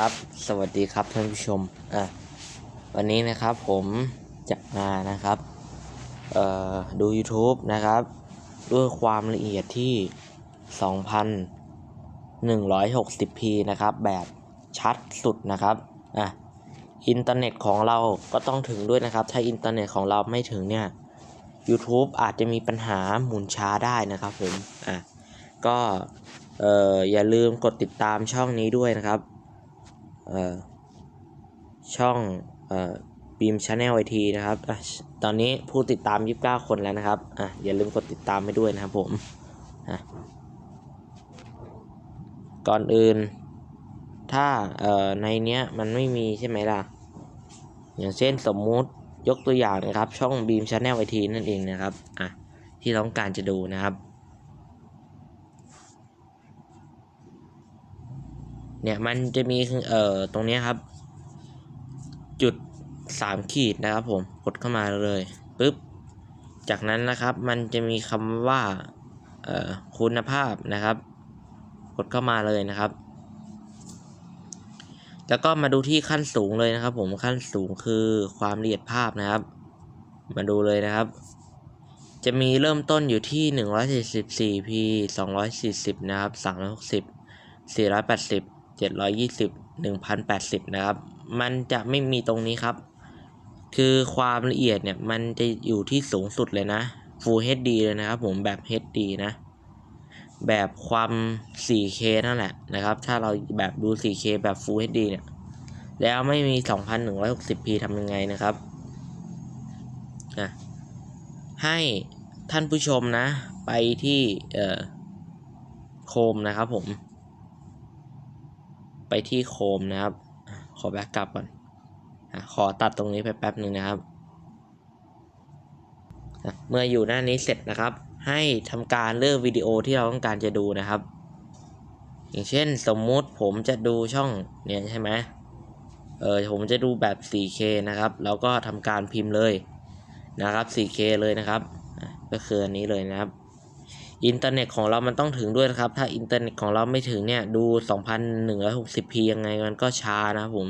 ครับ สวัสดีครับท่านผู้ชม อะ วันนี้นะครับผมจะมานะครับ เอ่อ ดู YouTube นะครับ ด้วยความละเอียดที่ 2,160p นะครับ แบบชัดสุดนะครับ อะ อินเทอร์เน็ตของเราก็ต้องถึงด้วยนะครับ ถ้าอินเทอร์เน็ตของเราไม่ถึงเนี่ย YouTube อาจจะมีปัญหาหมุนช้าได้นะครับผม อะ ก็ เอ่อ อย่าลืมกดติดตามช่องนี้ด้วยนะครับ ช่องบีมชาแนลไอทีนะครับอตอนนี้ผู้ติดตาม 29 คนแล้วนะครับอะอย่าลืมกดติดตามไปด้วยนะครับผมก่อนอื่น ถ้าในเนี้ยมันไม่มีใช่ไหมล่ะ อย่างเช่นสมมุติยกตัวอย่างนะครับ ช่องบีมชาแนลไอทีนั่นเองนะครับอะที่เราต้องการจะดูนะครับ เนี่ยมันจะมีเอ่อตรงนี้ครับ จุดสามขีดนะครับผมกดเข้ามาเลยปุ๊บจากนั้นนะครับมันจะมีคำว่าเอ่อคุณภาพนะครับ กดเข้ามาเลยนะครับ แล้วก็มาดูที่ขั้นสูงเลยนะครับ ผมขั้นสูงคือความละเอียดภาพนะครับ มาดูเลยนะครับ จะมีเริ่มต้นอยู่ที่ 144p 240 นะครับ 360 480 720 1080 นะครับ มันจะไม่มีตรงนี้ครับ คือความละเอียดเนี่ย มันจะอยู่ที่สูงสุดเลยนะ Full HD เลยนะครับผมแบบ HD นะ แบบความ 4K นั่นแหละนะครับ ถ้าเราแบบดู 4K แบบ Full HD เนี่ย แล้วไม่มี 2160p ทำยังไงนะครับอะให้ท่านผู้ชมนะ ไปที่เอ่อโคมนะครับผม ไปที่โคมนะครับ ขอแบ็กกลับก่อน ขอตัดตรงนี้ไปแป๊บหนึ่งนะครับ เมื่ออยู่หน้านี้เสร็จนะครับ ให้ทำการเลือกวิดีโอที่เราต้องการจะดูนะครับ อย่างเช่นสมมุติผมจะดูช่องเนี่ยใช่ไหมเออผมจะดูแบบ 4K นะครับ แล้วก็ทำการพิมพ์เลยนะครับ 4K เลยนะครับ ก็คืออันนี้เลยนะครับ อินเทอร์เน็ตของเรามันต้องถึงด้วยนะครับ ถ้าอินเทอร์เน็ตของเราไม่ถึงเนี่ยดู 2160p ยังไงมันก็ช้านะครับผม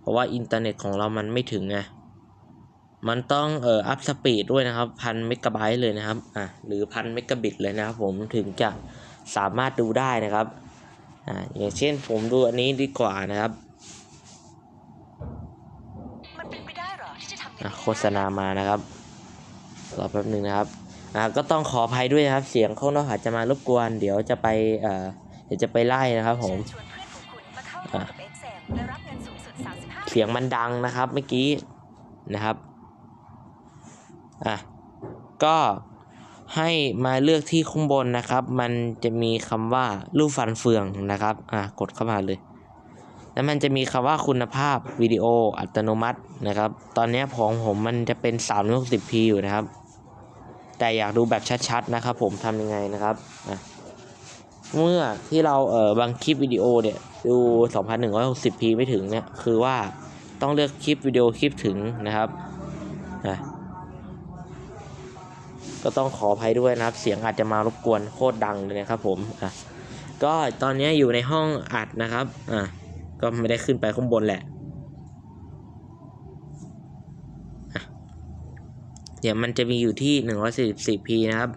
เพราะว่าอินเทอร์เน็ตของเรามันไม่ถึงไงมันต้องเอ่ออัพสปีดด้วยนะครับพันเมกะไบต์เลยนะครับอะหรือพันเมกะบิตเลยนะครับผมถึงจะสามารถดูได้นะครับอ่าอย่างเช่นผมดูอันนี้ดีกว่านะครับมันเป็นไปได้เหรอที่จะทำอย่างอะนี้โฆษณามานะครับรอแป๊บหนึ่งนะครับ อ่าก็ต้องขออภัยด้วยนะครับ เสียงข้างนอกอาจจะมารบกวน เดี๋ยวจะไปเอ่อเดี๋ยวจะไปไล่นะครับผมเชิญชวนเพื่อนของคุณมาเข้าร่วมกับ XM และรับเงินสูงสุด 35เสียงมันดังนะครับเมื่อกี้นะครับอะก็ให้มาเลือกที่ข้างบนนะครับ มันจะมีคำว่ารูปฟันเฟืองนะครับอะกดเข้ามาเลย แล้วมันจะมีคำว่าคุณภาพวิดีโออัตโนมัตินะครับ ตอนนี้ของผมมันจะเป็น 360p อยู่นะครับ แต่อยากดูแบบชัดๆนะครับผมทำยังไงนะครับอะเมื่อที่เราเออบางคลิปวิดีโอเนี่ยดู 2160p ไม่ถึงเนี่ยคือว่าต้องเลือกคลิปวิดีโอคลิปถึงนะครับนะก็ต้องขออภัยด้วยนะครับ เสียงอาจจะมารบกวนโคตรดังเลยนะครับผมอะก็ตอนนี้อยู่ในห้องอัดนะครับอะก็ไม่ได้ขึ้นไปข้างบนแหละ เดี๋ยมันจะมีอยู่ที่ 144p นะครับ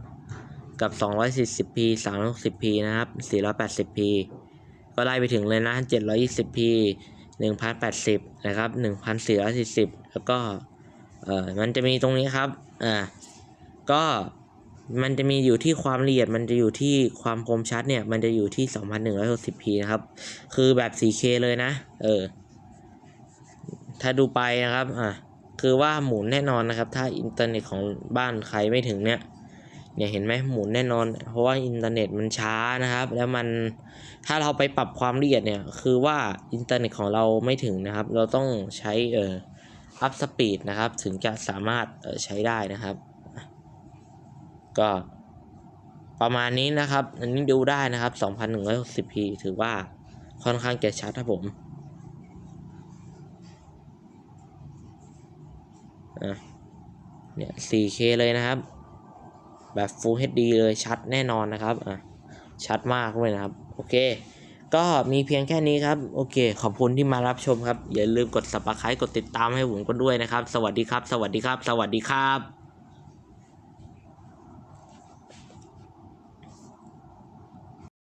กับ 240p 360p นะครับ 480p ก็ไล่ไปถึงเลยนะ 720p 1080 นะครับ 1440 แล้วก็เออมันจะมีตรงนี้ครับอ่าก็มันจะมีอยู่ที่ความละเอียดมันจะอยู่ที่ความคมชัดเนี่ย มันจะอยู่ที่ 2160p นะครับ คือแบบ 4K เลยนะ เออ ถ้าดูไปนะครับ อ่า คือว่าหมุนแน่นอนนะครับ ถ้าอินเทอร์เน็ตของบ้านใครไม่ถึงเนี่ยเนี่ยเห็นไหมหมุนแน่นอน เพราะว่าอินเทอร์เน็ตมันช้านะครับ แล้วมันถ้าเราไปปรับความละเอียดเนี่ยคือว่าอินเทอร์เน็ตของเราไม่ถึงนะครับ เราต้องใช้เอ่ออัพสปีดนะครับ ถึงจะสามารถเอ่อใช้ได้นะครับ ก็ประมาณนี้นะครับ อันนี้ดูได้นะครับ 2160p ถือว่าค่อนข้างจะชัดครับผม อะเนี่ย 4K เลยนะครับ แบบ Full HD เลยชัดแน่นอนนะครับอะชัดมากเลยนะครับ โอเค ก็มีเพียงแค่นี้ครับ โอเค ขอบคุณที่มารับชมครับ อย่าลืมกด subscribe กดติดตามให้ผมกันด้วยนะครับ สวัสดีครับ สวัสดีครับ สวัสดีครับ